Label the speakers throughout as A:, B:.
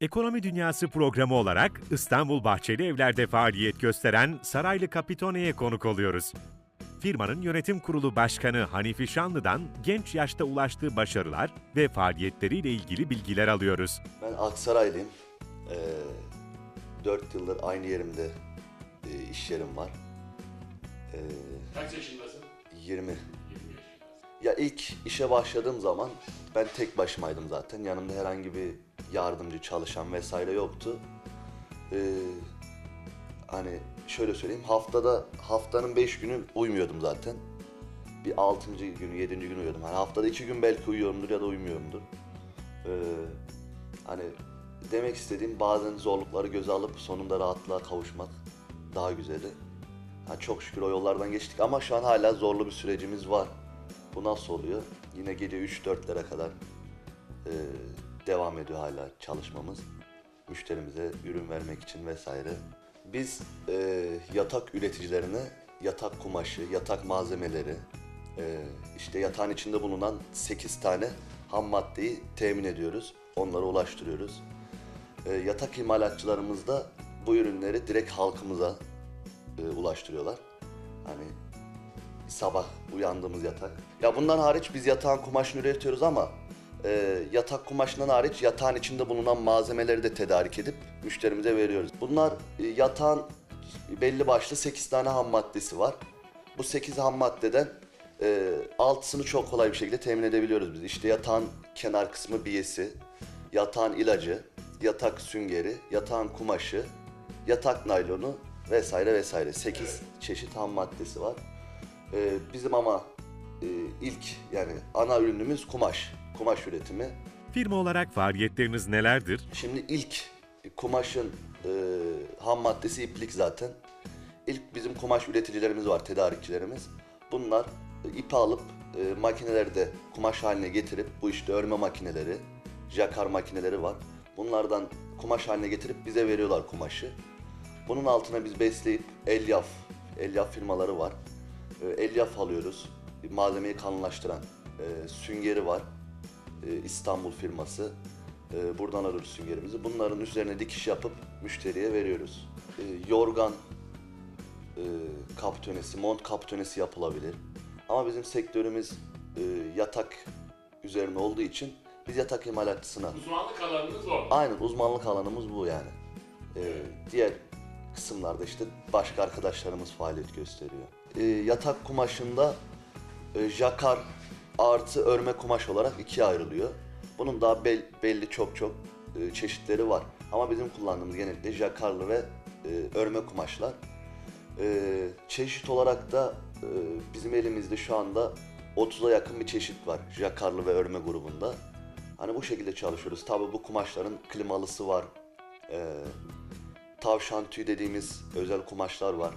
A: Ekonomi Dünyası programı olarak İstanbul Bahçeli Evler'de faaliyet gösteren Saraylı Kapitone'ye konuk oluyoruz. Firmanın yönetim kurulu başkanı Hanifi Şanlı'dan genç yaşta ulaştığı başarılar ve faaliyetleriyle ilgili bilgiler alıyoruz.
B: Ben Aksaraylıyım. Ee, 4 yıldır aynı yerimde e, iş yerim var. Ee,
C: Kaç yaşındasın?
B: 20.
C: 20 yaşındasın.
B: Ya ilk işe başladığım zaman ben tek başımaydım zaten. Yanımda herhangi bir yardımcı, çalışan vesaire yoktu. Ee, hani şöyle söyleyeyim, haftada haftanın 5 günü uyumuyordum zaten. Bir 6. günü, 7. günü uyuyordum. Hani haftada 2 gün belki uyuyorumdur ya da uyumuyorumdur. Ee, hani demek istediğim bazen zorlukları göze alıp sonunda rahatlığa kavuşmak daha güzeli. Ha, çok şükür o yollardan geçtik ama şu an hala zorlu bir sürecimiz var. Bu nasıl oluyor? Yine gece 3-4'lere kadar e, devam ediyor hala çalışmamız. Müşterimize ürün vermek için vesaire. Biz e, yatak üreticilerine yatak kumaşı, yatak malzemeleri, e, işte yatağın içinde bulunan 8 tane ham maddeyi temin ediyoruz. Onlara ulaştırıyoruz. E, yatak imalatçılarımız da bu ürünleri direkt halkımıza e, ulaştırıyorlar. Hani sabah uyandığımız yatak. Ya bundan hariç biz yatağın kumaşını üretiyoruz ama e, yatak kumaşından hariç yatağın içinde bulunan malzemeleri de tedarik edip müşterimize veriyoruz. Bunlar e, yatağın belli başlı 8 tane ham maddesi var. Bu 8 ham maddeden e, altısını çok kolay bir şekilde temin edebiliyoruz biz. İşte yatağın kenar kısmı biyesi, yatağın ilacı, yatak süngeri, yatağın kumaşı, yatak naylonu vesaire vesaire. 8 çeşit ham maddesi var. Ee, bizim ama e, ilk yani ana ürünümüz kumaş. Kumaş üretimi.
A: Firma olarak faaliyetleriniz nelerdir?
B: Şimdi ilk kumaşın e, ham maddesi iplik zaten. İlk bizim kumaş üreticilerimiz var, tedarikçilerimiz. Bunlar e, ipi alıp e, makinelerde kumaş haline getirip bu işte örme makineleri, jakar makineleri var. Bunlardan kumaş haline getirip bize veriyorlar kumaşı. Bunun altına biz besleyip elyaf, elyaf firmaları var. E, elyaf alıyoruz. Malzemeyi kalınlaştıran e, süngeri var. E, İstanbul firması. E, buradan alıyoruz süngerimizi. Bunların üzerine dikiş yapıp müşteriye veriyoruz. E, yorgan kaptönesi, mont kaptönesi yapılabilir. Ama bizim sektörümüz yatak üzerine olduğu için biz yatak imalatçısına
C: Uzmanlık alanınız o.
B: Aynen uzmanlık alanımız bu yani. Diğer kısımlarda işte başka arkadaşlarımız faaliyet gösteriyor. Yatak kumaşında e, jakar artı örme kumaş olarak ikiye ayrılıyor. Bunun daha bel- belli çok çok e, çeşitleri var. Ama bizim kullandığımız genellikle jakarlı ve e, örme kumaşlar. Ee, çeşit olarak da e, bizim elimizde şu anda 30'a yakın bir çeşit var jakarlı ve örme grubunda. Hani bu şekilde çalışıyoruz. Tabii bu kumaşların klimalısı var. Ee, tavşan tüy dediğimiz özel kumaşlar var.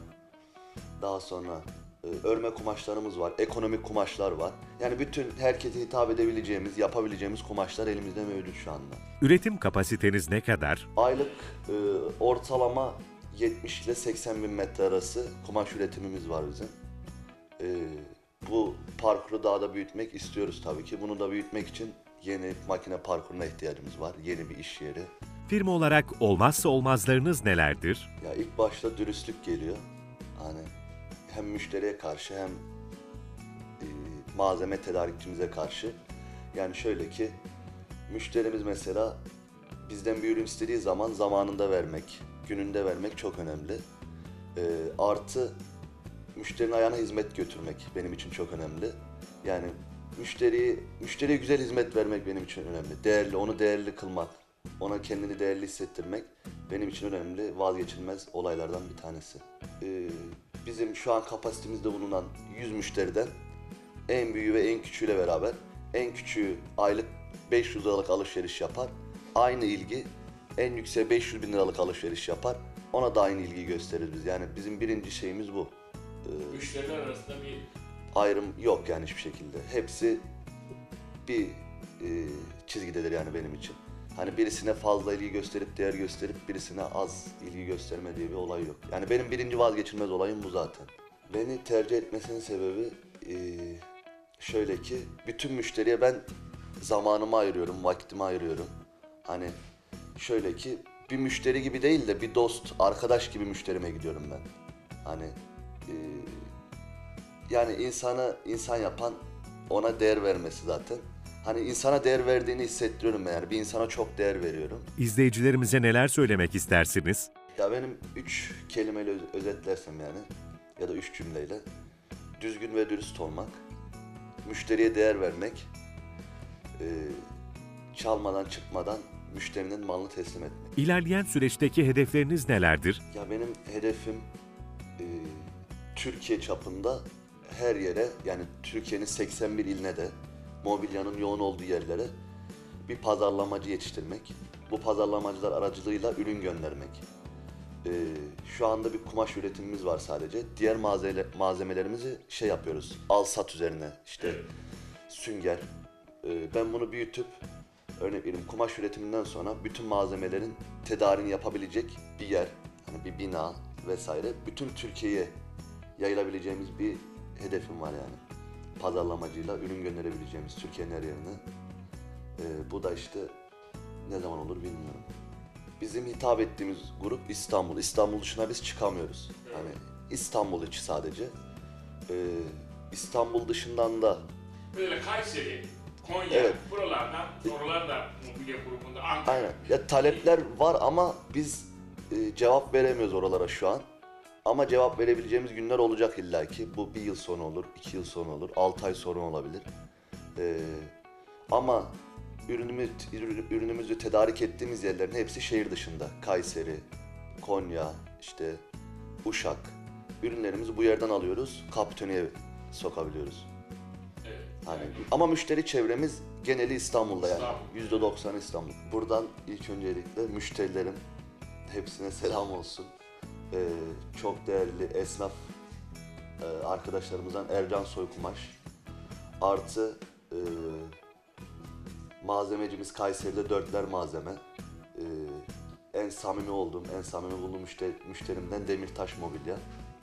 B: Daha sonra e, örme kumaşlarımız var. Ekonomik kumaşlar var. Yani bütün herkese hitap edebileceğimiz, yapabileceğimiz kumaşlar elimizde mevcut şu anda.
A: Üretim kapasiteniz ne kadar?
B: Aylık e, ortalama 70 ile 80 bin metre arası kumaş üretimimiz var bizim. E, bu parkuru daha da büyütmek istiyoruz tabii ki. Bunu da büyütmek için yeni makine parkuruna ihtiyacımız var. Yeni bir iş yeri.
A: Firma olarak olmazsa olmazlarınız nelerdir?
B: Ya ilk başta dürüstlük geliyor. Hani hem müşteriye karşı hem e, malzeme tedarikçimize karşı. Yani şöyle ki müşterimiz mesela bizden bir ürün istediği zaman zamanında vermek, gününde vermek çok önemli. E, artı müşterinin ayağına hizmet götürmek benim için çok önemli. Yani müşteriyi müşteriye güzel hizmet vermek benim için önemli. Değerli, onu değerli kılmak, ona kendini değerli hissettirmek benim için önemli, vazgeçilmez olaylardan bir tanesi. Ee, bizim şu an kapasitemizde bulunan 100 müşteriden en büyüğü ve en küçüğüyle beraber en küçüğü aylık 500 liralık alışveriş yapar. Aynı ilgi en yükseğe 500 bin liralık alışveriş yapar. Ona da aynı ilgi gösteririz biz. Yani bizim birinci şeyimiz bu.
C: Müşteriler arasında bir
B: Ayrım yok yani hiçbir şekilde. Hepsi bir e, çizgidedir yani benim için. Hani birisine fazla ilgi gösterip değer gösterip birisine az ilgi gösterme diye bir olay yok. Yani benim birinci vazgeçilmez olayım bu zaten. Beni tercih etmesinin sebebi e, şöyle ki bütün müşteriye ben zamanımı ayırıyorum, vaktimi ayırıyorum. Hani şöyle ki bir müşteri gibi değil de bir dost, arkadaş gibi müşterime gidiyorum ben. Hani e, yani insanı insan yapan ona değer vermesi zaten. Hani insana değer verdiğini hissettiriyorum ben yani bir insana çok değer veriyorum.
A: İzleyicilerimize neler söylemek istersiniz?
B: Ya benim üç kelimeyle öz- özetlersem yani ya da üç cümleyle düzgün ve dürüst olmak, müşteriye değer vermek, e, çalmadan çıkmadan müşterinin malını teslim etmek.
A: İlerleyen süreçteki hedefleriniz nelerdir?
B: Ya benim hedefim e, Türkiye çapında her yere yani Türkiye'nin 81 iline de mobilyanın yoğun olduğu yerlere bir pazarlamacı yetiştirmek. Bu pazarlamacılar aracılığıyla ürün göndermek. E, şu anda bir kumaş üretimimiz var sadece. Diğer malzeme, malzemelerimizi şey yapıyoruz. Al sat üzerine işte sünger. E, ben bunu büyütüp örnek vereyim kumaş üretiminden sonra bütün malzemelerin tedarini yapabilecek bir yer, hani bir bina vesaire bütün Türkiye'ye yayılabileceğimiz bir hedefim var yani. Pazarlamacıyla ürün gönderebileceğimiz Türkiye'nin her yerine. Ee, bu da işte ne zaman olur bilmiyorum. Bizim hitap ettiğimiz grup İstanbul. İstanbul dışına biz çıkamıyoruz. Hani İstanbul içi sadece. Ee, İstanbul dışından da
C: Böyle Kayseri, Konya,
B: Evet.
C: buralardan sorular da mobilya grubunda Ankara.
B: Aynen. Ya talepler var ama biz e, cevap veremiyoruz oralara şu an. Ama cevap verebileceğimiz günler olacak illaki. Bu bir yıl sonra olur, iki yıl sonra olur, altı ay sonra olabilir. Ee, ama ürünümüz, ürünümüzü tedarik ettiğimiz yerlerin hepsi şehir dışında. Kayseri, Konya, işte Uşak. Ürünlerimizi bu yerden alıyoruz, Kapitoni'ye sokabiliyoruz.
C: Evet.
B: Hani ama müşteri çevremiz geneli İstanbul'da yani.
C: İstanbul.
B: %90 İstanbul. Buradan ilk öncelikle müşterilerim hepsine selam olsun. Ee, çok değerli esnaf e, arkadaşlarımızdan Ercan Soykumaş. Artı e, malzemecimiz Kayseri'de Dörtler Malzeme. Ee, en samimi olduğum, en samimi bulduğum müşteri, müşterimden Demirtaş Mobilya.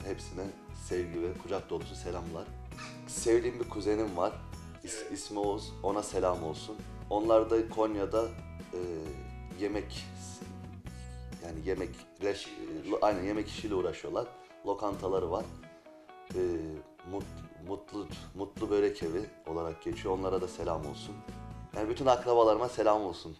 B: Hepsine sevgi ve kucak dolusu selamlar. Sevdiğim bir kuzenim var. İs, ismi Oğuz. Ona selam olsun. Onlar da Konya'da e, yemek yemek, leş, aynen yemek işiyle uğraşıyorlar. Lokantaları var. E, mut, mutlu, mutlu Börek Evi olarak geçiyor. Onlara da selam olsun. Yani bütün akrabalarıma selam olsun.